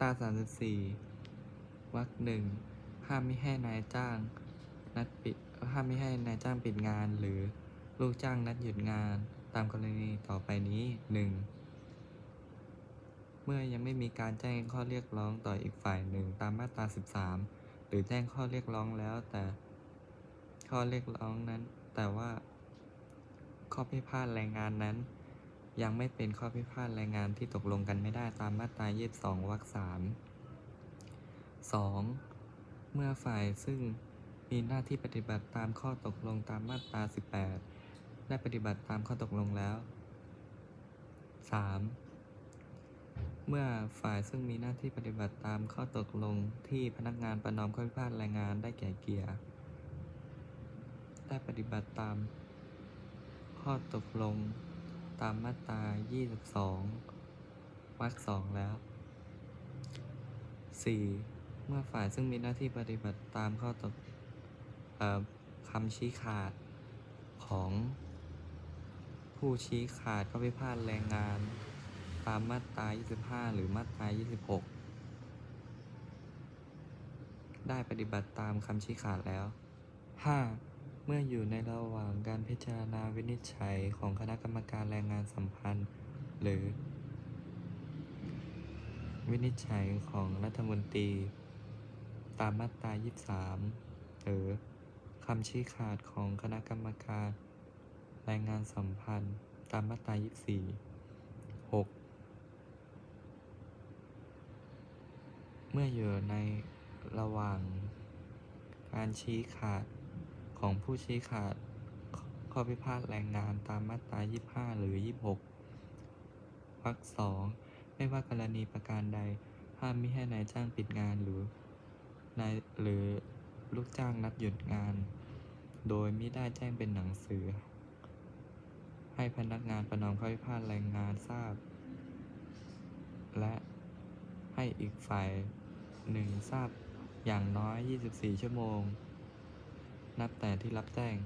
ตรา34วรรคหนึ่งห้ามไม่ให้นายจ้าง นัดปิดห้ามไม่ให้นายจ้างปิดงาน หรือลูกจ้างนัดหยุดงาน ตามกรณีต่อไปนี้ 1. เมื่อยังไม่มีการแจ้งข้อเรียกร้องต่ออีกฝ่ายหนึ่งตามมาตรา 13 หรือแจ้งข้อเรียกร้องแล้วแต่ข้อเรียกร้องนั้น แต่ว่าข้อพิพาทแรงงานนั้น ยังไม่เป็นข้อพิพาทแรงงานที่ตกลงกันไม่ได้ตามมาตรา 22 วรรค 3 2. เมื่อฝ่ายซึ่งมีหน้าที่ปฏิบัติตามข้อตกลงตามมาตรา 18 ได้ปฏิบัติตามข้อตกลงแล้ว 3. เมื่อฝ่ายซึ่งมีหน้าที่ปฏิบัติตามข้อตกลงที่พนักงานประนอมข้อพิพาทแรงงานได้แก่เกียร์ได้ปฏิบัติตามข้อตกลง ตามมาตรา 22วรรคสองแล้ว 4. เมื่อฝ่ายซึ่งมีหน้าที่ปฏิบัติตามข้อตกคำชี้ขาดของผู้ชี้ขาดข้อพิพาทแรงงาน ตามมาตรา 25 หรือมาตรา 26 ได้ปฏิบัติตามคำชี้ขาดแล้ว 5. เมื่ออยู่ในระหว่างการพิจารณาวินิจฉัยของคณะกรรมการแรงงานสัมพันธ์ หรือ วินิจฉัยของรัฐมนตรี ตามมาตรา 23 หรือคำชี้ขาดของคณะกรรมการแรงงานสัมพันธ์ ตามมาตรา 24 6. เมื่ออยู่ในระหว่างการชี้ขาด ของผู้ชี้ขาดข้อพิพาทแรงงานตามมาตรา 25 หรือ 26วรรคสองไม่ว่ากรณีประการใด ห้ามมิให้นายจ้างปิดงานหรือนายหรือลูกจ้างนัดหยุดงาน โดยมิได้แจ้งเป็นหนังสือ ให้พนักงานประนอมข้อพิพาทแรงงานทราบ และให้อีกฝ่ายหนึ่งทราบอย่างน้อย 24 ชั่วโมง นับแต่ที่รับแจ้ง